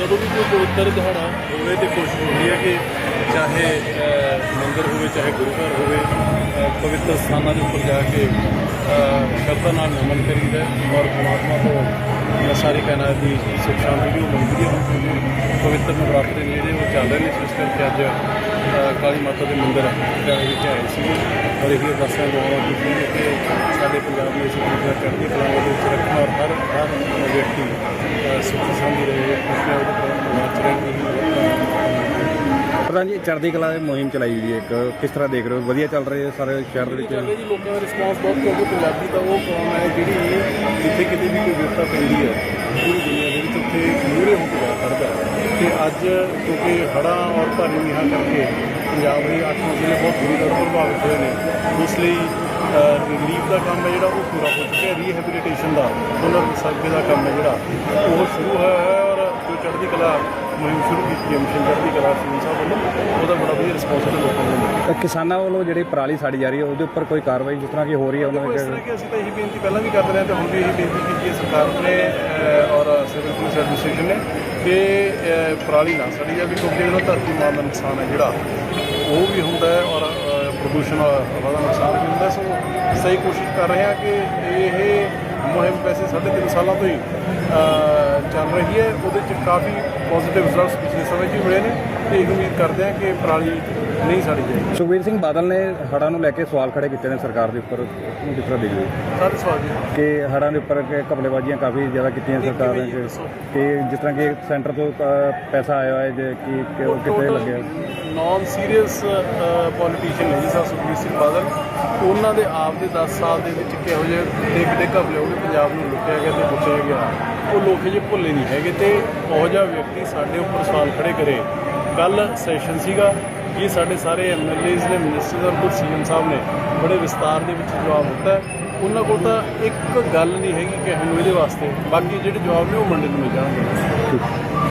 ਜਦੋਂ ਵੀ ਕੋਈ ਪਵਿੱਤਰ ਦਿਹਾੜਾ ਹੋਵੇ ਤੇ ਕੋਸ਼ਿਸ਼ ਹੁੰਦੀ ਹੈ ਕਿ ਚਾਹੇ ਅਹ, ਮੰਦਿਰ ਹੋਵੇ ਚਾਹੇ ਗੁਰੂ ਘਰ ਹੋਵੇ ਪਵਿੱਤਰ ਸਥਾਨਾਂ ਦੇ ਉੱਪਰ ਜਾ ਕੇ ਸ਼ਰਧਾ ਨਾਲ ਨਮਨ ਕਰੀਦਾ ਔਰ ਪਰਮਾਤਮਾ ਤੋਂ ਅਹ, ਸਾਰੀ ਕਾਇਨਾਤ ਦੀ ਸੁਖ ਸ਼ਾਂਤੀ ਦੀ ਉਹ ਮੰਗਦੀ ਹੈ। ਹੁਣ ਪਵਿੱਤਰ ਨਵਰਾਤਰੇ ਨੇ ਜਿਹੜੇ ਉਹ ਚੱਲ ਰਹੇ ਨੇ ਇਸ ਕਰਕੇ ਅੱਜ ਕਾਲੀ ਮਾਤਾ ਦੇ ਮੰਦਿਰ ਜਾਣ ਵਿੱਚ ਆਏ ਸੀ। ਔਰ ਇਹ ਅਰਦਾਸਾਂ ਦੁਆਵਾਂ ਕੀਤੀਆਂ ਕਿ ਸਾਡੇ ਪੰਜਾਬ ਦੀ ਇਸ ਪੂਜਾ ਚੜ੍ਹਦੀ ਕਲਾ ਦੇ ਵਿੱਚ ਰੱਖਣ ਔਰ ਹਰ ਹਰ ਵਿਅਕਤੀ ਅਹ, ਸੁਖ ਸ਼ਾਂਤੀ ਰਹੇ ਖੁਸ਼ੀਆਂ ਪ੍ਰਧਾਨ ਜੀ ਚੜ੍ਹਦੀ ਕਲਾ ਦੀ ਮੁਹਿੰਮ ਚਲਾਈ ਜੀ ਇੱਕ। ਕਿਸ ਤਰ੍ਹਾਂ ਦੇਖ ਰਹੇ ਹੋ? ਵਧੀਆ ਚੱਲ ਰਹੀ ਹੈ ਸਾਰੇ ਸ਼ਹਿਰ ਦੇ ਚੱਲ ਵਿੱਚ? ਰਹੀ ਜੀ ਲੋਕਾਂ ਦਾ ਰਿਸਪਾਂਸ ਬਹੁਤ ਕਿਉਂਕਿ ਪੰਜਾਬੀ ਤਾਂ ਉਹ ਕੌਮ ਹੈ ਜਿਹੜੀ ਜਿੱਥੇ ਕਿਤੇ ਵੀ ਕੋਈ ਵਿਵਸਥਾ ਪੈਂਦੀ ਹੈ, ਪੂਰੀ ਦੁਨੀਆ ਦੇ ਵਿੱਚ ਉੱਥੇ ਮੂਹਰੇ ਹੋ ਕੇ ਖੜਦਾ ਹੈ। ਤੇ ਅੱਜ ਕਿਉਂਕਿ ਹੜ੍ਹਾਂ ਔਰ ਭਾਰੀ ਮੀਂਹਾਂ ਕਰਕੇ ਪੰਜਾਬ ਦੇ ਅੱਠ ਜ਼ਿਲ੍ਹੇ ਬਹੁਤ ਬੁਰੀ ਤਰ੍ਹਾਂ ਪ੍ਰਭਾਵਿਤ ਹੋਏ ਨੇ। ਉਸ ਲਈ ਰਿਲੀਫ ਦਾ ਕੰਮ ਹੈ ਜਿਹੜਾ ਉਹ ਪੂਰਾ ਹੋ ਚੁੱਕਿਆ ਰੀਹੈਬਿਲਿਟੇਸ਼ਨ ਦਾ। ਪੁਨਰ ਵਿਸਾਖੀ ਦਾ ਕੰਮ ਹੈ ਜਿਹੜਾ। ਉਹ ਸ਼ੁਰੂ ਹੋਇਆ ਚੜ੍ਹਦੀ ਕਲਾ ਮੁਹਿੰਮ ਸ਼ੁਰੂ ਕੀਤੀ ਹੈ ਮਿਸ਼ਨ ਚੜ੍ਹਦੀ ਕਲਾ ਸਿੰਘ ਸਾਹਿਬ ਵੱਲੋਂ। ਉਹਦਾ ਬੜਾ ਵਧੀਆ ਰਿਸਪਾਂਸ ਹੈ ਲੋਕਾਂ ਨੂੰ। ਤਾਂ ਕਿਸਾਨਾਂ ਵੱਲੋਂ ਜਿਹੜੀ ਪਰਾਲੀ ਸਾੜੀ ਜਾ ਰਹੀ ਹੈ ਉਹਦੇ ਉੱਪਰ ਕੋਈ ਕਾਰਵਾਈ ਜਿਸ ਤਰ੍ਹਾਂ ਕਿ ਹੋ ਰਹੀ ਹੈ ਉਹਨਾਂ ਇਸ ਤਰ੍ਹਾਂ ਕਿ ਅਸੀਂ ਤਾਂ ਇਹੀ ਬੇਨਤੀ ਪਹਿਲਾਂ ਵੀ ਕਰਦੇ ਰਹੇ ਤੇ ਹੁਣ ਵੀ ਇਹੀ ਬੇਨਤੀ ਕੀਤੀ ਹੈ ਸਰਕਾਰ ਨੇ ਔਰ ਸਿਵਲ ਪੁਲਿਸ ਐਡਮਿਨਿਸਟ੍ਰੇਸ਼ਨ ਨੇ ਕਿ ਪਰਾਲੀ ਨਾ ਸੜੀ ਜਾਵੇ ਕਿਉਂਕਿ ਇਹਦਾ ਧਰਤੀ ਮਾਂ ਦਾ ਨੁਕਸਾਨ ਹੈ ਜਿਹੜਾ। ਉਹ ਵੀ ਹੁੰਦਾ ਹੈ ਔਰ ਪ੍ਰਦੂਸ਼ਣ ਦਾ ਨੁਕਸਾਨ ਵੀ ਹੁੰਦਾ। ਸੋ ਸਹੀ ਕੋਸ਼ਿਸ਼ ਕਰ ਰਹੇ ਹਾਂ ਕਿ ਇਹ ਮੁਹਿੰਮ ਵੈਸੇ ਸਾਢੇ ਤਿੰਨ ਸਾਲਾਂ ਤੋਂ ਹੀ ਚੱਲ ਰਹੀ ਹੈ ਉਹਦੇ ਚ ਕਾਫੀ ਪੋਜ਼ਿਟਿਵ ਰਿਜ਼ਲਟਸ ਪਿਛਲੇ ਸਮੇਂ 'ਚ ਮਿਲੇ ਨੇ ਤੇ ਇਹ ਉਮੀਦ ਕਰਦੇ ਹਾਂ ਕਿ ਪਰਾਲੀ ਨਹੀਂ ਸੜੀ ਜਾਏਗੀ। ਸੁਖਬੀਰ ਸਿੰਘ ਬਾਦਲ ਨੇ ਹੜ੍ਹਾਂ ਨੂੰ ਲੈ ਕੇ ਸਵਾਲ ਖੜੇ ਕੀਤੇ ਨੇ ਸਰਕਾਰ ਦੇ ਉੱਪਰ ਉਹਨੂੰ ਕਿਸ ਤਰ੍ਹਾਂ ਦੇਖਦੇ ਹੋ? ਸਾਰੇ ਸਵਾਲ ਜੀ। ਕਿ ਹੜ੍ਹਾਂ ਦੇ ਉੱਪਰ ਕਿ ਘਪਲੇਬਾਜ਼ੀਆਂ ਕਾਫੀ ਜ਼ਿਆਦਾ ਕੀਤੀਆਂ ਸਰਕਾਰ ਨੇ ਕਿ- ਜਿਸ ਤਰ੍ਹਾਂ ਕਿ ਸੈਂਟਰ ਤੋਂ ਪੈਸਾ ਆਇਆ ਹੋਇਆ ਜੇ ਕਿ ਕਿਤੇ ਲੱਗਿਆ? ਨਾਨ ਸੀਰੀਅਸ ਪੋਲੀਟੀਸ਼ੀਅਨ ਹੈ ਜੀ ਸਾਹਿਬ ਸੁਖਬੀਰ ਸਿੰਘ ਬਾਦਲ। ਉਹਨਾਂ ਦੇ ਆਪ ਦੇ 10 ਸਾਲ ਦੇ ਵਿੱਚ ਕਿਹੋ ਜਿਹੇ ਕਿੱਡੇ ਕਿੱਡੇ ਘਪਲੇ ਹੋ ਗਏ ਪੰਜਾਬ ਨੂੰ ਲੁੱਟਿਆ ਗਿਆ ਤੇ ਲੁੱਟਿਆ ਗਿਆ। ਉਹ ਲੋਕ ਜੇ ਭੁੱਲੇ ਨਹੀਂ ਹੈਗੇ ਤੇ ਉਹ ਜਿਹਾ ਵਿਅਕਤੀ ਸਾਡੇ ਉੱਪਰ ਸਵਾਲ ਖੜੇ ਕਰੇ। ਕੱਲ ਸੈਸ਼ਨ ਸੀਗਾ ਇਹ ਸਾਡੇ ਸਾਰੇ ਐਮਐਲਏਜ਼ ਦੇ ਮਿਨਿਸਟਰ ਔਰ ਖੁਦ ਸੀਐਮ ਸਾਹਿਬ ਨੇ ਬੜੇ ਵਿਸਤਾਰ ਦੇ ਵਿੱਚ ਜਵਾਬ ਦਿੱਤਾ। ਉਹਨਾਂ ਕੋਲ ਤਾਂ ਇੱਕ ਗੱਲ ਨਹੀਂ ਹੈਗੀ ਕਹਿਣ ਨੂੰ ਇਹਦੇ ਵਾਸਤੇ। ਬਾਕੀ ਜਿਹੜੇ ਜਵਾਬ ਨੇ ਉਹ ਮੰਡੇ ਨੂੰ ਮਿਲ ਜਾਣਗੇ।